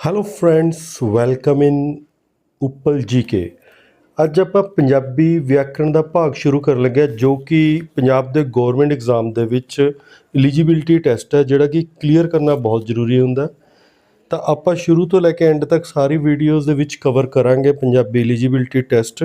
Hello friends welcome in Uppal GK ਅੱਜ ਆਪਾਂ ਪੰਜਾਬੀ ਵਿਆਕਰਣ ਦਾ ਭਾਗ ਸ਼ੁਰੂ ਕਰਨ ਲੱਗੇ ਹਾਂ, ਜੋ ਕਿ ਪੰਜਾਬ ਦੇ ਗਵਰਨਮੈਂਟ ਐਗਜ਼ਾਮ ਦੇ ਵਿੱਚ ਐਲੀਜੀਬਿਲਟੀ ਟੈਸਟ ਹੈ ਜਿਹੜਾ ਕਿ ਕਲੀਅਰ ਕਰਨਾ ਬਹੁਤ ਜ਼ਰੂਰੀ ਹੁੰਦਾ। ਤਾਂ ਆਪਾਂ ਸ਼ੁਰੂ ਤੋਂ ਲੈ ਕੇ ਐਂਡ ਤੱਕ ਸਾਰੀ ਵੀਡੀਓਜ਼ ਦੇ ਵਿੱਚ ਕਵਰ ਕਰਾਂਗੇ ਪੰਜਾਬੀ ਐਲੀਜੀਬਿਲਟੀ ਟੈਸਟ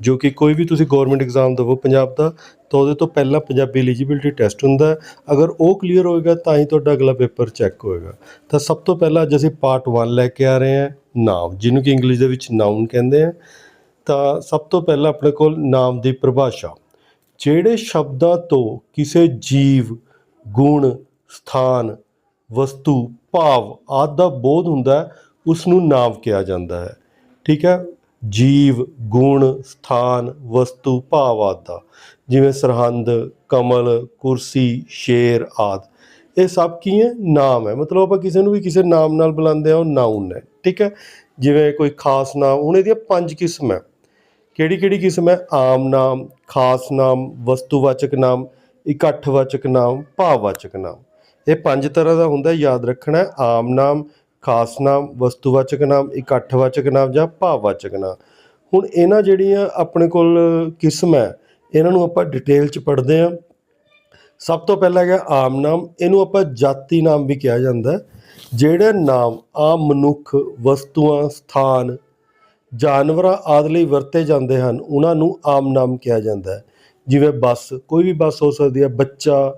ਜੋ ਕਿ ਕੋਈ ਵੀ ਤੁਸੀਂ ਗਵਰਨਮੈਂਟ ਐਗਜ਼ਾਮ ਦੇਵੋ ਪੰਜਾਬ ਦਾ ਤਾਂ ਉਹਦੇ ਤੋਂ ਪਹਿਲਾਂ ਪੰਜਾਬੀ ਐਲੀਜੀਬਿਲਟੀ ਟੈਸਟ ਹੁੰਦਾ ਹੈ। ਅਗਰ ਉਹ ਕਲੀਅਰ ਹੋਏਗਾ ਤਾਂ ਹੀ ਤੁਹਾਡਾ ਅਗਲਾ ਪੇਪਰ ਚੈੱਕ ਹੋਏਗਾ। ਤਾਂ ਸਭ ਤੋਂ ਪਹਿਲਾਂ ਅੱਜ ਅਸੀਂ ਪਾਰਟ 1 ਲੈ ਕੇ ਆ ਰਹੇ ਹਾਂ ਨਾਮ ਜਿਹਨੂੰ ਕਿ ਇੰਗਲਿਸ਼ ਦੇ ਵਿੱਚ ਨਾਉਨ ਕਹਿੰਦੇ ਆ। ਤਾਂ ਸਭ ਤੋਂ ਪਹਿਲਾਂ ਆਪਣੇ ਕੋਲ ਨਾਮ ਦੀ ਪਰਿਭਾਸ਼ਾ। ਜਿਹੜੇ ਸ਼ਬਦਾਂ ਤੋਂ ਕਿਸੇ ਜੀਵ ਗੁਣ ਸਥਾਨ ਵਸਤੂ ਭਾਵ ਆਦਿ ਦਾ ਬੋਧ ਹੁੰਦਾ ਹੈ, ਉਸ ਨੂੰ ਨਾਮ ਕਿਹਾ ਜਾਂਦਾ ਹੈ। ਠੀਕ ਹੈ? ਜੀਵ, ਗੁਣ, ਸਥਾਨ, ਵਸਤੂ, ਭਾਵ ਆਦਿ ਦਾ, ਜਿਵੇਂ ਸਰਹੰਦ, ਕਮਲ, ਕੁਰਸੀ, ਸ਼ੇਰ ਆਦਿ। ਇਹ ਸਭ ਕੀ ਹੈ? ਨਾਮ ਹੈ। ਮਤਲਬ ਆਪਾਂ ਕਿਸੇ ਨੂੰ ਵੀ ਕਿਸੇ ਨਾਮ ਨਾਲ ਬੁਲਾਉਂਦੇ ਆ ਉਹ ਨਾਉਨ ਹੈ। ਠੀਕ ਹੈ? ਜਿਵੇਂ ਕੋਈ ਖਾਸ ਨਾਮ ਹੁਣ ਦੀਆਂ ਪੰਜ ਕਿਸਮ ਹੈ। ਕਿਹੜੀ ਕਿਹੜੀ ਕਿਸਮ ਹੈ? ਆਮ ਨਾਮ, ਖਾਸ ਨਾਮ, ਵਸਤੂਵਾਚਕ ਨਾਮ, ਇਕੱਠਵਾਚਕ ਨਾਮ, ਭਾਵਵਾਚਕ ਨਾਮ। ਇਹ ਪੰਜ ਤਰ੍ਹਾਂ ਦਾ ਹੁੰਦਾ, ਯਾਦ ਰੱਖਣਾ ਆਮ ਨਾਮ ਖਾਸ ਨਾਮ, ਵਸਤੂਵਾਚਕ ਨਾਮ, ਇਕੱਠਵਾਚਕ ਨਾਮ ਜਾਂ ਭਾਵਵਾਚਕ ਨਾਮ। ਹੁਣ ਇਹਨਾਂ ਜਿਹੜੀਆਂ ਆਪਣੇ ਕੋਲ ਕਿਸਮ ਹੈ, ਇਹਨਾਂ ਨੂੰ ਆਪਾਂ ਡਿਟੇਲ ਚ ਪੜ੍ਹਦੇ ਹਾਂ। ਸਭ ਤੋਂ ਪਹਿਲਾਂ ਹੈਗਾ ਆਮ ਨਾਮ, ਇਹਨੂੰ ਆਪਾਂ ਜਾਤੀ ਨਾਮ ਵੀ ਕਿਹਾ ਜਾਂਦਾ ਜਿਹੜੇ ਨਾਮ ਆਮ ਮਨੁੱਖ, ਵਸਤੂਆਂ, ਸਥਾਨ, ਜਾਨਵਰਾਂ ਆਦਿ ਲਈ ਵਰਤੇ ਜਾਂਦੇ ਹਨ, ਉਹਨਾਂ ਨੂੰ ਆਮ ਨਾਮ ਕਿਹਾ ਜਾਂਦਾ ਹੈ। ਜਿਵੇਂ ਬੱਸ, ਕੋਈ ਵੀ ਬੱਸ ਹੋ ਸਕਦੀ ਹੈ, ਬੱਚਾ,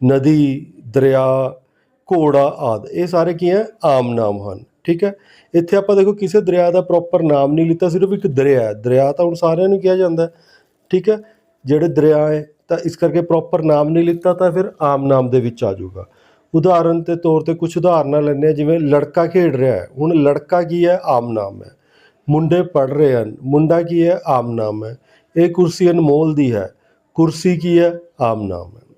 ਨਦੀ, ਦਰਿਆ ਘੋੜਾ ਆਦਿ। ਇਹ ਸਾਰੇ ਕੀ ਹੈ? ਆਮ ਨਾਮ ਹਨ। ਠੀਕ ਹੈ? ਇੱਥੇ ਆਪਾਂ ਦੇਖੋ ਕਿਸੇ ਦਰਿਆ ਦਾ ਪ੍ਰੋਪਰ ਨਾਮ ਨਹੀਂ ਲਿੱਤਾ, ਸਿਰਫ ਇੱਕ ਦਰਿਆ ਹੈ। ਦਰਿਆ ਤਾਂ ਹੁਣ ਸਾਰਿਆਂ ਨੂੰ ਕਿਹਾ ਜਾਂਦਾ ਠੀਕ ਹੈ? ਜਿਹੜੇ ਦਰਿਆ ਹੈ, ਤਾਂ ਇਸ ਕਰਕੇ ਪ੍ਰੋਪਰ ਨਾਮ ਨਹੀਂ ਲਿੱਤਾ, ਤਾਂ ਫਿਰ ਆਮ ਨਾਮ ਦੇ ਵਿੱਚ ਆ ਜਾਊਗਾ। ਉਦਾਹਰਨ ਦੇ ਤੌਰ ਤੇ ਕੁਝ ਉਦਾਹਰਨਾਂ ਲੈਂਦੇ ਹਾਂ, ਜਿਵੇਂ ਲੜਕਾ ਖੇਡ ਰਿਹਾ ਹੈ। ਹੁਣ ਲੜਕਾ ਕੀ ਹੈ? ਆਮ ਨਾਮ ਹੈ। ਮੁੰਡੇ ਪੜ ਰਹੇ ਹਨ। ਮੁੰਡਾ ਕੀ ਹੈ? ਆਮ ਨਾਮ ਹੈ। ਇਹ ਕੁਰਸੀ ਅਨਮੋਲ ਦੀ ਹੈ। ਕੁਰਸੀ ਕੀ ਹੈ? ਆਮ ਨਾਮ ਹੈ।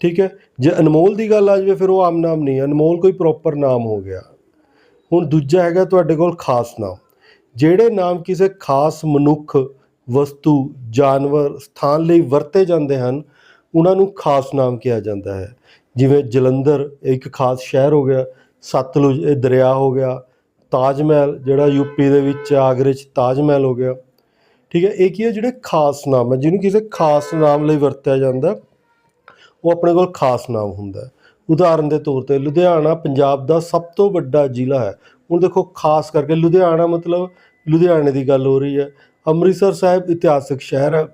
ਠੀਕ ਹੈ? ਜੇ ਅਨਮੋਲ ਦੀ ਗੱਲ ਆ ਜਾਵੇ, ਫਿਰ ਉਹ ਆਮ ਨਾਮ ਨਹੀਂ ਅਨਮੋਲ ਕੋਈ ਪ੍ਰੋਪਰ ਨਾਮ ਹੋ ਗਿਆ। ਹੁਣ ਦੂਜਾ ਹੈਗਾ ਤੁਹਾਡੇ ਕੋਲ ਖਾਸ ਨਾਮ। ਜਿਹੜੇ ਨਾਮ ਕਿਸੇ ਖਾਸ ਮਨੁੱਖ, ਵਸਤੂ, ਜਾਨਵਰ, ਸਥਾਨ ਲਈ ਵਰਤੇ ਜਾਂਦੇ ਹਨ, ਉਹਨਾਂ ਨੂੰ ਖਾਸ ਨਾਮ ਕਿਹਾ ਜਾਂਦਾ ਹੈ। ਜਿਵੇਂ ਜਲੰਧਰ ਇੱਕ ਖਾਸ ਸ਼ਹਿਰ ਹੋ ਗਿਆ, ਸਤਲੁਜ, ਇਹ ਦਰਿਆ ਹੋ ਗਿਆ ਤਾਜ ਮਹਿਲ ਜਿਹੜਾ ਯੂਪੀ ਦੇ ਵਿੱਚ ਆਗਰੇ 'ਚ ਤਾਜ ਮਹਿਲ ਹੋ ਗਿਆ। ਠੀਕ ਹੈ? ਇਹ ਕੀ ਹੈ? ਜਿਹੜੇ ਖਾਸ ਨਾਮ ਹੈ, ਜਿਹਨੂੰ ਕਿਸੇ ਖਾਸ ਨਾਮ ਲਈ ਵਰਤਿਆ ਜਾਂਦਾ ਉਹ ਆਪਣੇ ਕੋਲ ਖਾਸ ਨਾਮ ਹੁੰਦਾ ਉਦਾਹਰਨ ਦੇ ਤੌਰ ਤੇ ਲੁਧਿਆਣਾ ਪੰਜਾਬ ਦਾ ਸਭ ਤੋਂ ਵੱਡਾ ਜ਼ਿਲ੍ਹਾ ਹੈ। ਹੁਣ ਦੇਖੋ, ਖਾਸ ਕਰਕੇ ਲੁਧਿਆਣਾ ਮਤਲਬ ਲੁਧਿਆਣੇ ਦੀ ਗੱਲ ਹੋ ਰਹੀ ਹੈ। ਅੰਮ੍ਰਿਤਸਰ ਸਾਹਿਬ ਇਤਿਹਾਸਕ ਸ਼ਹਿਰ ਹੈ।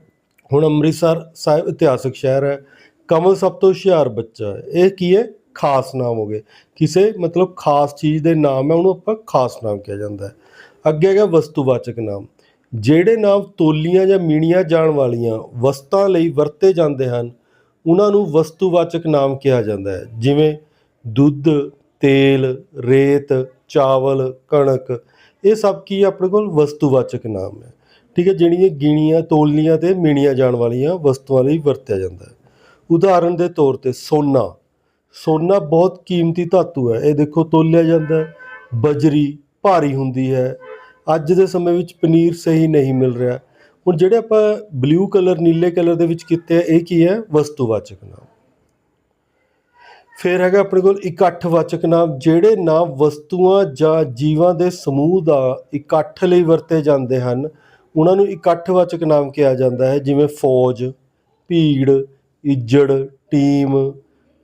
ਹੁਣ ਅੰਮ੍ਰਿਤਸਰ ਸਾਹਿਬ ਇਤਿਹਾਸਕ ਸ਼ਹਿਰ ਹੈ। ਕਮਲ ਸਭ ਤੋਂ ਹੁਸ਼ਿਆਰ ਬੱਚਾ ਹੈ। ਇਹ ਕੀ ਹੈ? ਖਾਸ ਨਾਮ ਹੋ ਗਏ ਕਿਸੇ ਮਤਲਬ ਖਾਸ ਚੀਜ਼ ਦੇ ਨਾਮ ਹੈ, ਉਹਨੂੰ ਆਪਾਂ ਖਾਸ ਨਾਮ ਕਿਹਾ ਜਾਂਦਾ ਹੈ। ਅੱਗੇ ਹੈਗਾ ਵਸਤੂਵਾਚਕ ਨਾਮ। ਜਿਹੜੇ ਨਾਮ ਤੋਲੀਆਂ ਜਾਂ ਮੀਣੀਆਂ ਜਾਣ ਵਾਲੀਆਂ ਵਸਤਾਂ ਲਈ ਵਰਤੇ ਜਾਂਦੇ ਹਨ ਉਹਨਾਂ ਨੂੰ ਵਸਤੂਵਾਚਕ ਨਾਮ ਕਿਹਾ ਜਾਂਦਾ ਹੈ। ਜਿਵੇਂ ਦੁੱਧ, ਤੇਲ, ਰੇਤ, ਚਾਵਲ, ਕਣਕ, ਇਹ ਸਭ ਕੀ ਆਪਣੇ ਕੋਲ? ਵਸਤੂਵਾਚਕ ਨਾਮ ਹੈ। ਠੀਕ ਹੈ, ਜਿਹੜੀਆਂ ਗਿਣੀਆਂ ਤੋਲੀਆਂ ਤੇ ਮੀਣੀਆਂ ਜਾਣ ਵਾਲੀਆਂ ਵਸਤੂਆਂ ਲਈ ਵਰਤਿਆ ਜਾਂਦਾ ਹੈ। ਉਦਾਹਰਨ ਦੇ ਤੌਰ ਤੇ ਸੋਨਾ। ਸੋਨਾ ਬਹੁਤ ਕੀਮਤੀ ਧਾਤੂ ਹੈ। ਇਹ ਦੇਖੋ, ਤੋਲਿਆ ਜਾਂਦਾ ਹੈ, ਬਜਰੀ ਭਾਰੀ ਹੁੰਦੀ ਹੈ। ਅੱਜ ਦੇ ਸਮੇਂ ਵਿੱਚ ਪਨੀਰ ਸਹੀ ਨਹੀਂ ਮਿਲ ਰਿਹਾ। ਹੁਣ ਜਿਹੜੇ ਆਪਾਂ ਬਲੂ ਕਲਰ ਨੀਲੇ ਕਲਰ ਦੇ ਵਿੱਚ ਕੀਤੇ ਆ, ਇਹ ਕੀ ਹੈ? ਵਸਤੂਵਾਚਕ ਨਾਮ। ਫਿਰ ਹੈਗਾ ਆਪਣੇ ਕੋਲ ਇਕੱਠਵਾਚਕ ਨਾਮ, ਜਿਹੜੇ ਨਾਮ ਵਸਤੂਆਂ ਜਾਂ ਜੀਵਾਂ ਦੇ ਸਮੂਹ ਦਾ ਇਕੱਠ ਲਈ ਵਰਤੇ ਜਾਂਦੇ ਹਨ, ਉਹਨਾਂ ਨੂੰ ਇਕੱਠਵਾਚਕ ਨਾਮ ਕਿਹਾ ਜਾਂਦਾ ਹੈ, ਜਿਵੇਂ ਫੌਜ, ਭੀੜ, ਇੱਜੜ, ਟੀਮ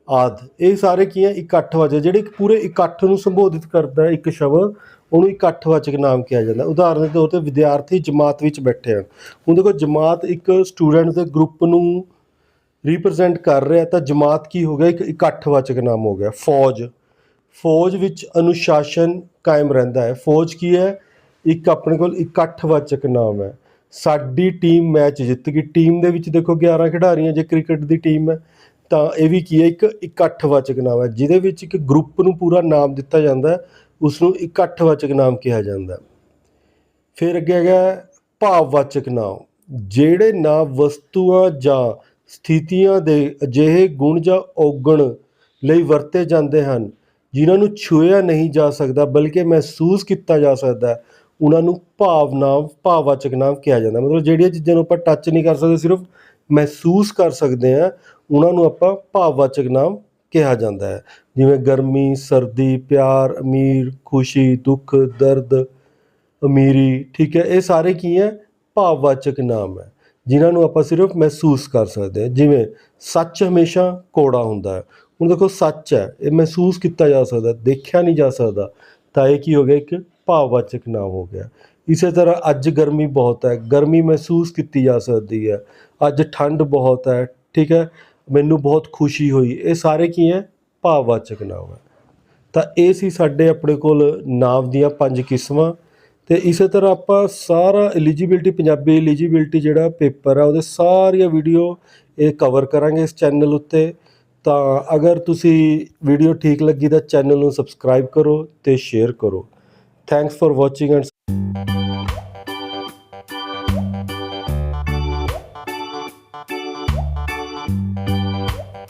ਆਦਿ। ਇਹ ਸਾਰੇ ਕੀ ਹੈ? ਇਕੱਠਵਾਚਕ, ਜਿਹੜੇ ਇੱਕ ਪੂਰੇ ਇਕੱਠ ਨੂੰ ਸੰਬੋਧਿਤ ਕਰਦਾ ਹੈ, ਇੱਕ ਸ਼ਬਦ ਉਹਨੂੰ ਇਕੱਠਵਾਚਕ ਨਾਮ ਕਿਹਾ ਜਾਂਦਾ। ਉਦਾਹਰਨ ਦੇ ਤੌਰ ਤੇ ਵਿਦਿਆਰਥੀ ਜਮਾਤ ਵਿੱਚ ਬੈਠੇ ਹਨ। ਹੁਣ ਦੇਖੋ, ਜਮਾਤ ਇੱਕ ਸਟੂਡੈਂਟ ਦੇ ਗਰੁੱਪ ਨੂੰ ਰਿਪਰੈਜ਼ੈਂਟ ਕਰ ਰਿਹਾ ਤਾਂ ਜਮਾਤ ਕੀ ਹੋ ਗਿਆ? ਇੱਕ ਇਕੱਠਵਾਚਕ ਨਾਮ ਹੋ ਗਿਆ, ਫੌਜ। ਫੌਜ ਵਿੱਚ ਅਨੁਸ਼ਾਸਨ ਕਾਇਮ ਰਹਿੰਦਾ ਹੈ। ਫੌਜ ਕੀ ਹੈ? ਇੱਕ ਆਪਣੇ ਕੋਲ ਇਕੱਠਵਾਚਕ ਨਾਮ ਹੈ। ਸਾਡੀ ਟੀਮ ਮੈਚ ਜਿੱਤ ਗਈ। ਟੀਮ ਦੇ ਵਿੱਚ ਦੇਖੋ 11 ਖਿਡਾਰੀਆਂ, ਜੇ ਕ੍ਰਿਕਟ ਦੀ ਟੀਮ ਹੈ, ਤਾਂ ਇਹ ਵੀ ਕੀ ਹੈ? ਇੱਕ ਇਕੱਠਵਾਚਕ ਨਾਮ ਹੈ, ਜਿਹਦੇ ਵਿੱਚ ਇੱਕ ਗਰੁੱਪ ਨੂੰ ਪੂਰਾ ਨਾਮ ਦਿੱਤਾ ਜਾਂਦਾ ਹੈ। ਉਸ ਨੂੰ ਇਕੱਠਵਾਚਕ ਨਾਮ ਕਿਹਾ ਜਾਂਦਾ ਫਿਰ ਅੱਗੇ ਹੈਗਾ ਭਾਵਵਾਚਕ ਨਾਮ। ਜਿਹੜੇ ਨਾਮ, ਵਸਤੂਆਂ ਜਾਂ ਸਥਿਤੀਆਂ ਦੇ ਅਜਿਹੇ ਗੁਣ ਜਾਂ ਔਗਣ ਲਈ ਵਰਤੇ ਜਾਂਦੇ ਹਨ, ਜਿਨ੍ਹਾਂ ਨੂੰ ਛੂਇਆ ਨਹੀਂ ਜਾ ਸਕਦਾ, ਬਲਕਿ ਮਹਿਸੂਸ ਕੀਤਾ ਜਾ ਸਕਦਾ ਉਹਨਾਂ ਨੂੰ ਭਾਵਨਾ ਭਾਵਵਾਚਕ ਨਾਮ ਕਿਹਾ ਜਾਂਦਾ ਮਤਲਬ ਜਿਹੜੀਆਂ ਚੀਜ਼ਾਂ ਨੂੰ ਆਪਾਂ ਟੱਚ ਨਹੀਂ ਕਰ ਸਕਦੇ, ਸਿਰਫ ਮਹਿਸੂਸ ਕਰ ਸਕਦੇ ਹਾਂ ਉਹਨਾਂ ਨੂੰ ਆਪਾਂ ਭਾਵਵਾਚਕ ਨਾਮ ਕਿਹਾ ਜਾਂਦਾ ਹੈ। ਜਿਵੇਂ ਗਰਮੀ, ਸਰਦੀ, ਪਿਆਰ, ਅਮੀਰ, ਖੁਸ਼ੀ, ਦੁੱਖ, ਦਰਦ, ਅਮੀਰੀ, ਠੀਕ ਹੈ, ਇਹ ਸਾਰੇ ਕੀ ਹੈ? ਭਾਵਵਾਚਕ ਨਾਮ ਹੈ, ਜਿਨ੍ਹਾਂ ਨੂੰ ਆਪਾਂ ਸਿਰਫ ਮਹਿਸੂਸ ਕਰ ਸਕਦੇ ਹਾਂ। ਜਿਵੇਂ ਸੱਚ ਹਮੇਸ਼ਾ ਕੋੜਾ ਹੁੰਦਾ ਹੈ। ਹੁਣ ਦੇਖੋ, ਸੱਚ ਹੈ, ਇਹ ਮਹਿਸੂਸ ਕੀਤਾ ਜਾ ਸਕਦਾ, ਦੇਖਿਆ ਨਹੀਂ ਜਾ ਸਕਦਾ। ਤਾਂ ਇਹ ਕੀ ਹੋ ਗਿਆ? ਇੱਕ ਭਾਵਵਾਚਕ ਨਾਮ ਹੋ ਗਿਆ। ਇਸੇ ਤਰ੍ਹਾਂ ਅੱਜ ਗਰਮੀ ਬਹੁਤ ਹੈ, ਗਰਮੀ ਮਹਿਸੂਸ ਕੀਤੀ ਜਾ ਸਕਦੀ ਹੈ। ਅੱਜ ਠੰਡ ਬਹੁਤ ਹੈ, ਠੀਕ ਹੈ, ਮੈਨੂੰ ਬਹੁਤ ਖੁਸ਼ੀ ਹੋਈ। ਇਹ ਸਾਰੇ ਕੀ ਹੈ? ਭਾਵਵਾਚਕ ਨਾਂਵ ਹੈ। ਤਾਂ ਇਹ ਸੀ ਸਾਡੇ ਆਪਣੇ ਕੋਲ ਨਾਮ ਦੀਆਂ ਪੰਜ ਕਿਸਮਾਂ ਤੇ ਇਸੇ ਤਰ੍ਹਾਂ ਆਪਾਂ ਸਾਰਾ ਐਲੀਜੀਬਿਲਟੀ ਪੰਜਾਬੀ ਐਲੀਜੀਬਿਲਟੀ ਜਿਹੜਾ ਪੇਪਰ ਆ, ਉਹਦੇ ਸਾਰੀਆਂ ਵੀਡੀਓ ਇਹ ਕਵਰ ਕਰਾਂਗੇ ਇਸ ਚੈਨਲ ਉੱਤੇ। ਤਾਂ ਅਗਰ ਤੁਸੀਂ ਵੀਡੀਓ ਠੀਕ ਲੱਗੀ ਤਾਂ ਚੈਨਲ ਨੂੰ ਸਬਸਕ੍ਰਾਈਬ ਕਰੋ ਤੇ ਸ਼ੇਅਰ ਕਰੋ। Thanks for watching and